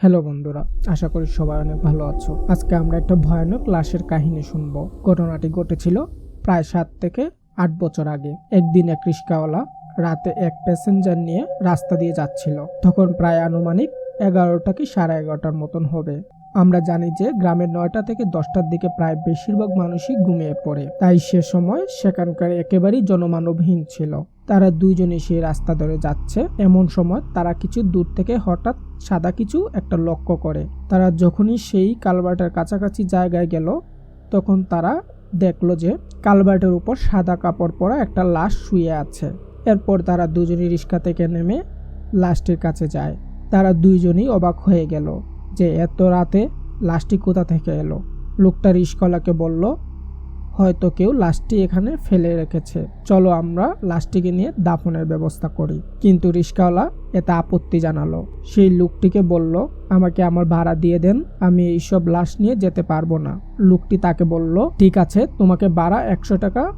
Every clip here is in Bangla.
হ্যালো বন্ধুরা, আশা করি সবাই অনেক ভালো আছো। আজকে আমরা একটা ভয়ানক লাশের কাহিনী শুনব। ঘটনাটি ঘটেছিল প্রায় সাত থেকে আট বছর আগে। একদিন এক রিক্সাওয়ালা রাতে এক প্যাসেঞ্জার নিয়ে রাস্তা দিয়ে যাচ্ছিল। তখন প্রায় আনুমানিক এগারোটা কি সাড়ে এগারোটার মতন হবে। আমরা জানি যে গ্রামের নয়টা থেকে দশটার দিকে প্রায় বেশিরভাগ মানুষই ঘুমিয়ে পড়ে। তাই সে সময় সেখানকার একেবারেই জনমানবহীন ছিল। তারা দুইজনে সেই রাস্তা ধরে যাচ্ছে। এমন সময় তারা কিছু দূর থেকে হঠাৎ সাদা কিছু একটা লক্ষ্য করে। তারা যখনই সেই কালভার্টের কাছাকাছি জায়গায় গেল, তখন তারা দেখল যে কালভার্টের উপর সাদা কাপড় পরা একটা লাশ শুয়ে আছে। এরপর তারা দুজনই রিক্সা থেকে নেমে লাশটির কাছে যায়। তারা দুইজনই অবাক হয়ে গেল। যে এত রাতে লাশটি কোথা থেকে এলো? লোকটা রিস্কলাকে বলল, হয়তো কেউ লাশটি এখানে ফেলে রেখেছে। চলো আমরা লাশটিকে নিয়ে দাফনের ব্যবস্থা করি। কিন্তু রিস্কাওয়ালা এতে আপত্তি জানালো। সেই লোকটিকে বলল, আমাকে আমার ভাড়া দিয়ে দেন, আমি এইসব লাশ নিয়ে যেতে পারব না। লোকটি তাকে বলল, ঠিক আছে, তোমাকে ভাড়া একশো টাকা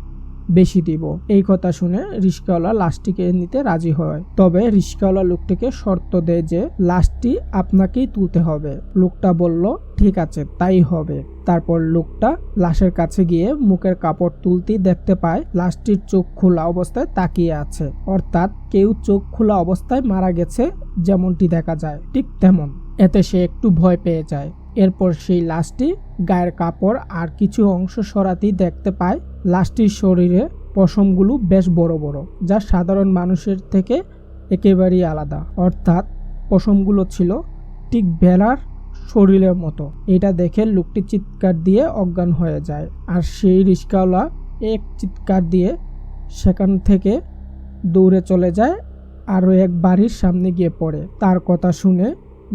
বেশি দিব। এই কথা শুনে রিস্কাওয়ালা লাশটিকে নিতে রাজি হয়। তবে রিস্কাওয়ালা লোকটিকে শর্ত দেয় যে লাশটি আপনাকেই তুলতে হবে। লোকটা বলল, ঠিক আছে, তাই হবে। তারপর লোকটা লাশের কাছে গিয়ে মুখের কাপড় তুলতেই দেখতে পায় লাশটির চোখ খোলা অবস্থায় তাকিয়ে আছে। অর্থাৎ কেউ চোখ খোলা অবস্থায় মারা গেছে যেমনটি দেখা যায়, ঠিক তেমন। এতে সে একটু ভয় পেয়ে যায়। এরপর সেই লাশটি গায়ের কাপড় আর কিছু অংশ সরাতেই দেখতে পায় লাশটির শরীরে পশমগুলো বেশ বড় বড়, যা সাধারণ মানুষের থেকে একেবারেই আলাদা। অর্থাৎ পশমগুলো ছিল ঠিক ভেড়ার শরীরের মতো। এটা দেখে লোকটি চিৎকার দিয়ে অজ্ঞান হয়ে যায় আর সেই রিস্কাওয়ালা এক চিৎকার দিয়ে সেখান থেকে দৌড়ে চলে যায়, আরও এক বাড়ির সামনে গিয়ে পড়ে। তার কথা শুনে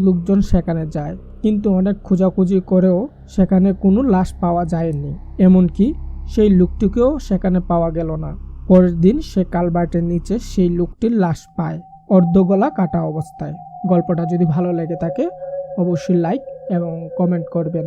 লোকজন সেখানে যায়, কিন্তু অনেক খোঁজাখুঁজি করেও সেখানে কোনো লাশ পাওয়া যায়নি। এমনকি সেই লোকটিকেও সেখানে পাওয়া গেল না। পরের দিন সে কালবার্টের নিচে সেই লোকটির লাশ পায় অর্ধগলা কাটা অবস্থায়। গল্পটা যদি ভালো লেগে থাকে, অবশ্যই লাইক এবং কমেন্ট করবেন।